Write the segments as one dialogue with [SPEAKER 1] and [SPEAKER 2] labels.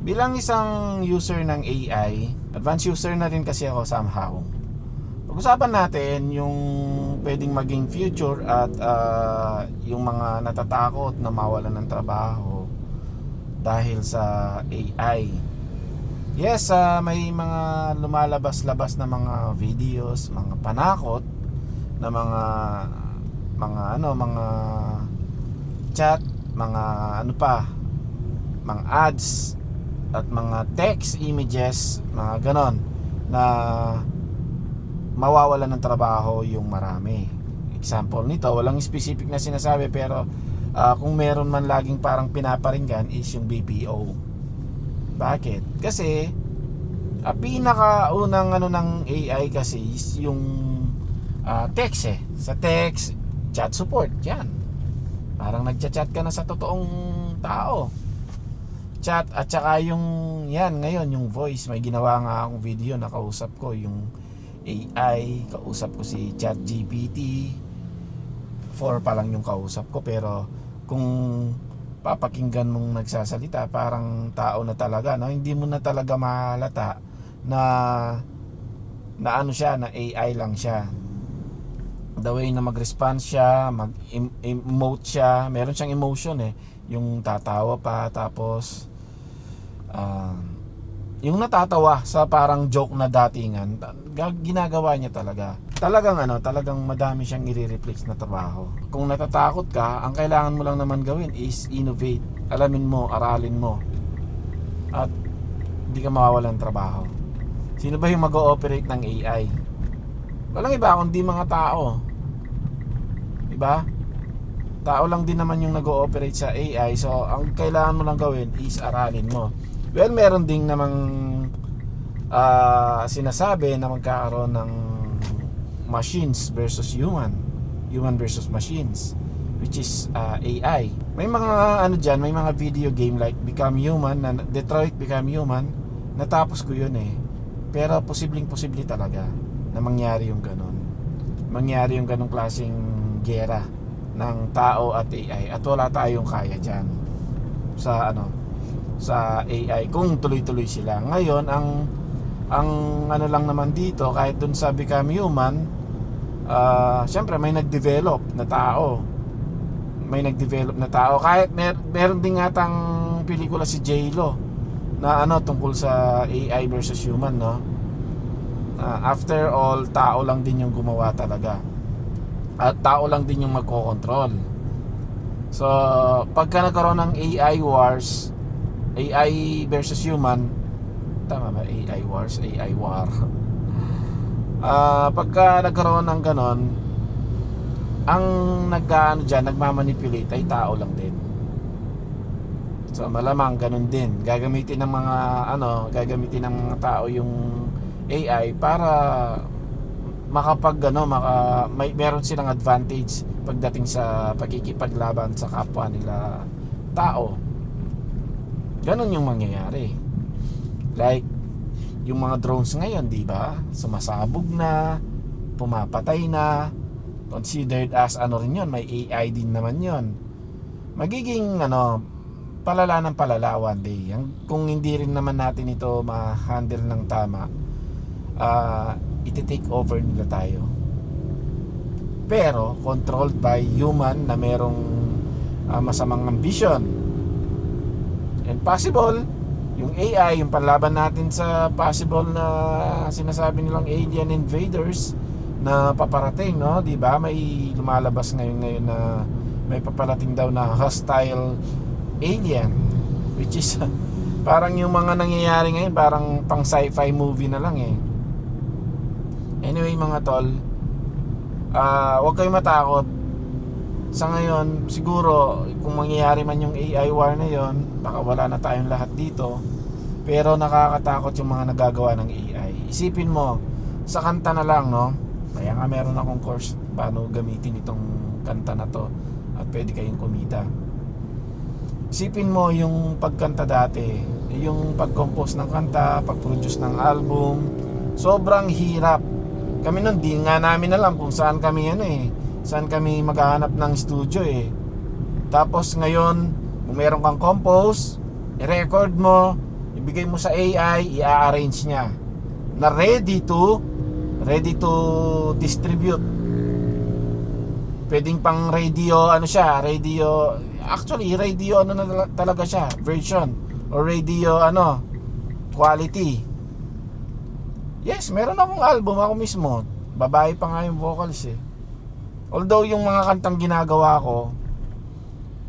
[SPEAKER 1] Bilang isang user ng AI, advanced user na rin kasi ako somehow. Pag-usapan natin yung pwedeng maging future at ah, yung mga natatakot na mawalan ng trabaho dahil sa AI. Yes, ah, may mga lumalabas-labas na mga videos, mga panakot na mga mga ano, mga chat, mga ano pa, mga ads at mga text images, mga ganon na mawawalan ng trabaho yung marami. Example nito, walang specific na sinasabi pero ah, kung meron man laging parang pinaparinggan is yung BPO. Bakit? Kasi ah, pinakaunang ano ng AI kasi is yung ah, text eh. Sa text, chat support, yan. Parang nagchat-chat ka na sa totoong tao. Chat at saka yung yan ngayon yung voice may ginawa nga akong video nakausap ko yung AI kausap ko si ChatGPT 4 pa lang yung kausap ko pero kung papakinggan mong nagsasalita parang tao na talaga no? Hindi mo na talaga mahalata na na ano siya na AI lang siya. The way na mag-respond siya mag-emote siya meron siyang emotion eh. Yung tatawa pa tapos ah, yung natatawa sa parang joke na datingan ga- ginagawa niya talaga. Talagang ano talagang madami siyang i-reflex na trabaho. Kung natatakot ka ang kailangan mo lang naman gawin is innovate. Alamin mo aralin mo. At hindi ka mawawalan trabaho. Sino ba yung mag-ooperate ng AI walang iba kundi mga tao. Diba? Tao lang din naman yung nag-ooperate sa AI so ang kailangan mo lang gawin is aralin mo well meron ding namang ah, sinasabi na magkakaroon ng machines versus human human versus machines which is ah, AI may mga ano dyan may mga video game like Become Human na Detroit Become Human natapos ko yun eh. Pero posibleng posible talaga na mangyari yung ganun. Mangyari yung ganung klaseng gera ng tao at AI at wala tayong kaya dyan sa ano sa AI kung tuloy-tuloy sila. Ngayon ang ang ano lang naman dito kahit dun sa Become Human ah syempre may nag-develop na tao. May nag-develop na tao. Kahit mer meron din nga tang pelikula si J-Lo na ano tungkol sa AI versus human no? Ah, after all tao lang din yung gumawa talaga. At tao lang din yung magkocontrol. So pagka nagkaroon ng AI wars AI versus human. Tama ba? AI wars AI war. Ah, pagka nagkaroon ng ganon ang nag-ano dyan, nagmamanipulate ay tao lang din. So malamang ganun din. Gagamitin ng mga ano gagamitin ng mga tao yung AI para makapag ano maka may meron silang advantage pagdating sa pagkikipaglaban sa kapwa nila tao ganun yung mangyayari. Like yung mga drones ngayon di ba? Sumasabog na pumapatay na. Considered as ano rin yun may AI din naman yun. Magiging ano palala ng palala one day. Kung hindi rin naman natin ito ma-handle ng tama uh, iti-take over nila tayo. Pero controlled by human na merong ah, masamang ambition and possible yung AI yung panlaban natin sa possible na sinasabi nilang alien invaders na paparating no? Di ba? May lumalabas ngayon ngayon na may paparating daw na hostile alien which is parang yung mga nangyayari ngayon parang pang sci-fi movie na lang eh. Anyway mga tol, ah huwag kayong matakot. Sa ngayon, siguro kung mangyayari man yung AI war na yon, baka wala na tayong lahat dito. Pero nakakatakot yung mga nagagawa ng AI. Isipin mo, sa kanta na lang, no? Kaya nga meron akong course paano gamitin itong kanta na to at pwede kayong kumita. Isipin mo yung pagkanta dati, yung pag-compose ng kanta, pag-produce ng album, sobrang hirap kami nun di nga namin alam kung saan kami ano eh saan kami maghahanap ng studio eh tapos ngayon kung meron kang compose i-record mo ibigay mo sa AI, i-arrange niya na ready to ready to distribute. Pwedeng pang radio ano siya, radio actually radio ano na tala- talaga siya, version or radio ano quality. Yes, meron akong album ako mismo. Babae pa nga yung vocals eh. Although yung mga kantang ginagawa ko,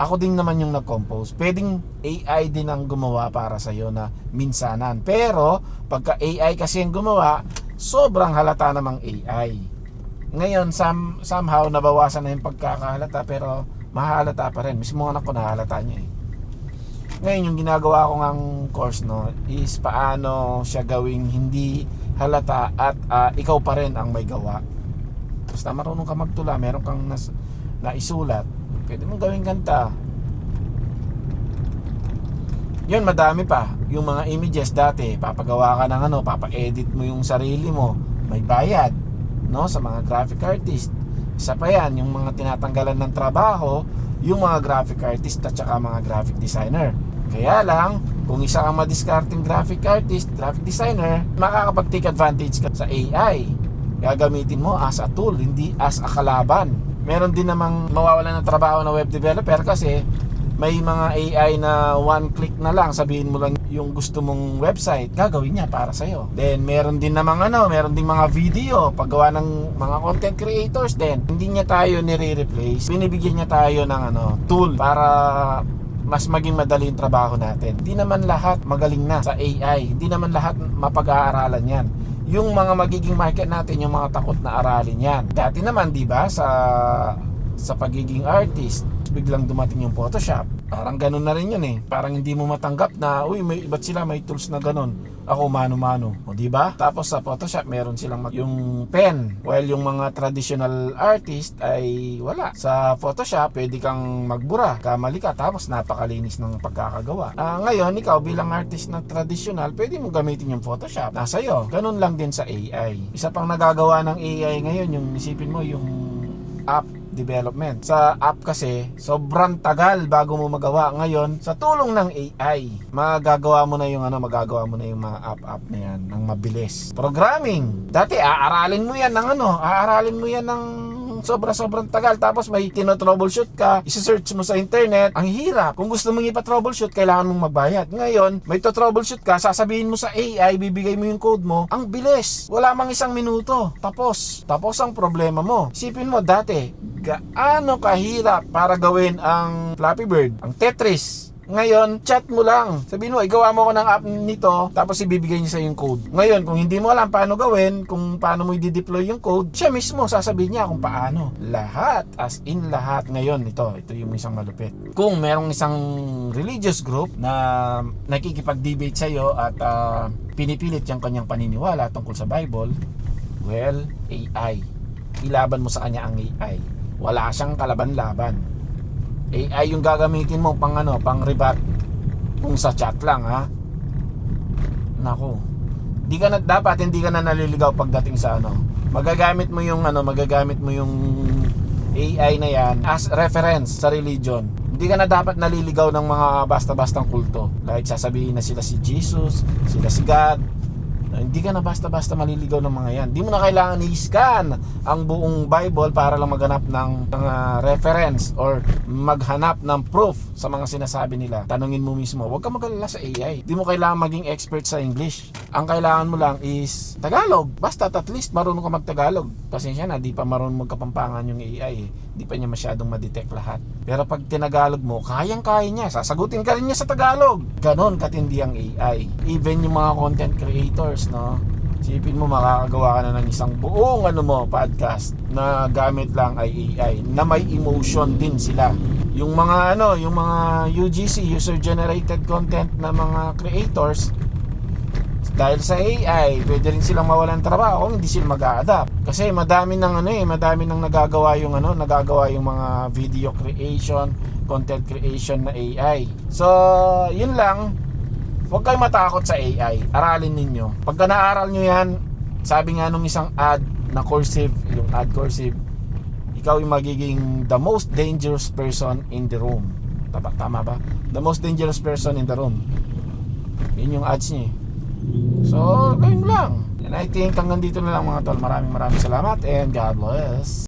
[SPEAKER 1] ako din naman yung nag-compose. Pwedeng AI din ang gumawa para sa iyo na minsanan. Pero pagka AI kasi ang gumawa, sobrang halata namang AI. Ngayon, some, somehow nabawasan na yung pagkakahalata pero mahalata pa rin. Mismo anak ko nahalata niya eh. Ngayon, yung ginagawa ko ngang course no, is paano siya gawing hindi halata at ah, ikaw pa rin ang may gawa. Basta marunong ka magtula, meron kang nas, naisulat, pwede mong gawing kanta. Yun, madami pa. Yung mga images dati, papagawa ka ng ano, papa-edit mo yung sarili mo, may bayad, no, sa mga graphic artist. Isa pa yan, yung mga tinatanggalan ng trabaho, yung mga graphic artist at saka mga graphic designer. Kaya lang, kung isa kang madiscarding graphic artist, graphic designer, makakapag-take advantage ka sa AI. Gagamitin mo as a tool, hindi as a kalaban. Meron din namang mawawalan ng trabaho na web developer kasi may mga AI na one click na lang sabihin mo lang yung gusto mong website gagawin niya para sa iyo. Then meron din namang ano, meron din mga video paggawa ng mga content creators din. Hindi niya tayo nire-replace. Binibigyan niya tayo ng ano, tool para mas maging madali yung trabaho natin. Hindi naman lahat magaling na sa AI. Hindi naman lahat mapag-aaralan yan. Yung mga magiging market natin, yung mga takot na aralin yan. Dati naman, di ba, sa sa pagiging artist, biglang dumating yung Photoshop. Parang ganun na rin yun eh. Parang hindi mo matanggap na, uy, may, ba't sila may tools na ganun? Ako mano-mano. Di ba? Tapos sa Photoshop, meron silang yung pen. While yung mga traditional artist ay wala. Sa Photoshop, pwede kang magbura. Kamali ka, tapos napakalinis ng pagkakagawa. Ah, ngayon, ikaw bilang artist na traditional, pwede mo gamitin yung Photoshop. Nasa iyo. Ganun lang din sa AI. Isa pang nagagawa ng AI ngayon, yung isipin mo, yung app development. Sa app kasi, sobrang tagal bago mo magawa. Ngayon, sa tulong ng AI, magagawa mo na yung ano, magagawa mo na yung mga app-app na yan ng mabilis. Programming. Dati, aaralin mo yan ng ano, aaralin mo yan ng sobra-sobrang tagal tapos may tino-troubleshoot ka, isi-search mo sa internet, ang hirap. Kung gusto mong ipa-troubleshoot, kailangan mong magbayad. Ngayon, may to-troubleshoot ka, sasabihin mo sa AI, bibigay mo yung code mo, ang bilis. Wala mang isang minuto. Tapos, tapos ang problema mo. Isipin mo dati, gaano kahirap para gawin ang Flappy Bird, ang Tetris, ngayon, chat mo lang. Sabihin mo, igawa mo ko ng app nito, tapos ibibigay niya sa yung code. Ngayon, kung hindi mo alam paano gawin, kung paano mo i-deploy yung code, siya mismo sasabihin niya kung paano. Lahat, as in lahat. Ngayon, ito, ito yung isang malupit. Kung merong isang religious group na nakikipag-debate sa'yo at ah, pinipilit yung kanyang paniniwala tungkol sa Bible, well, AI. Ilaban mo sa kanya ang AI. Wala siyang kalaban-laban. AI yung gagamitin mo pang ano, pang rebut kung sa chat lang ha. Nako. Di ka na dapat hindi ka na naliligaw pagdating sa ano. Magagamit mo yung ano, magagamit mo yung AI na yan as reference sa religion. Hindi ka na dapat naliligaw ng mga basta-bastang kulto. Like sasabihin na sila si Jesus, sila si God, hindi ka na basta-basta maliligaw ng mga yan. Hindi mo na kailangan i-scan ang buong Bible para lang maghanap ng mga reference or maghanap ng proof sa mga sinasabi nila. Tanungin mo mismo. Huwag ka magalala sa AI. Hindi mo kailangan maging expert sa English. Ang kailangan mo lang is Tagalog. Basta at least marunong ka mag-Tagalog. Pasensya na, di pa marunong magkapampangan yung AI eh. Di pa niya masyadong madetect lahat. Pero pag tinagalog mo, kayang-kaya niya. Sasagutin ka rin niya sa Tagalog. Ganon katindi ang AI. Even yung mga content creators, no? Sipin mo makakagawa ka na ng isang buong ano mo podcast na gamit lang ay AI na may emotion din sila. Yung mga ano, yung mga UGC user generated content na mga creators dahil sa AI, pwede rin silang mawalan ng trabaho kung hindi sila mag-a-adapt. Kasi madami ng ano eh, madami nang nagagawa yung ano, nagagawa yung mga video creation, content creation na AI. So, yun lang. Huwag kayong matakot sa AI. Aralin ninyo. Pagka naaral nyo yan, sabi nga nung isang ad na cursive, yung ad cursive, ikaw yung magiging the most dangerous person in the room. Tama, tama ba? The most dangerous person in the room. Yun yung ads niya eh. So, ganun lang. And I think hanggang dito na lang mga tol. Maraming maraming salamat and God bless.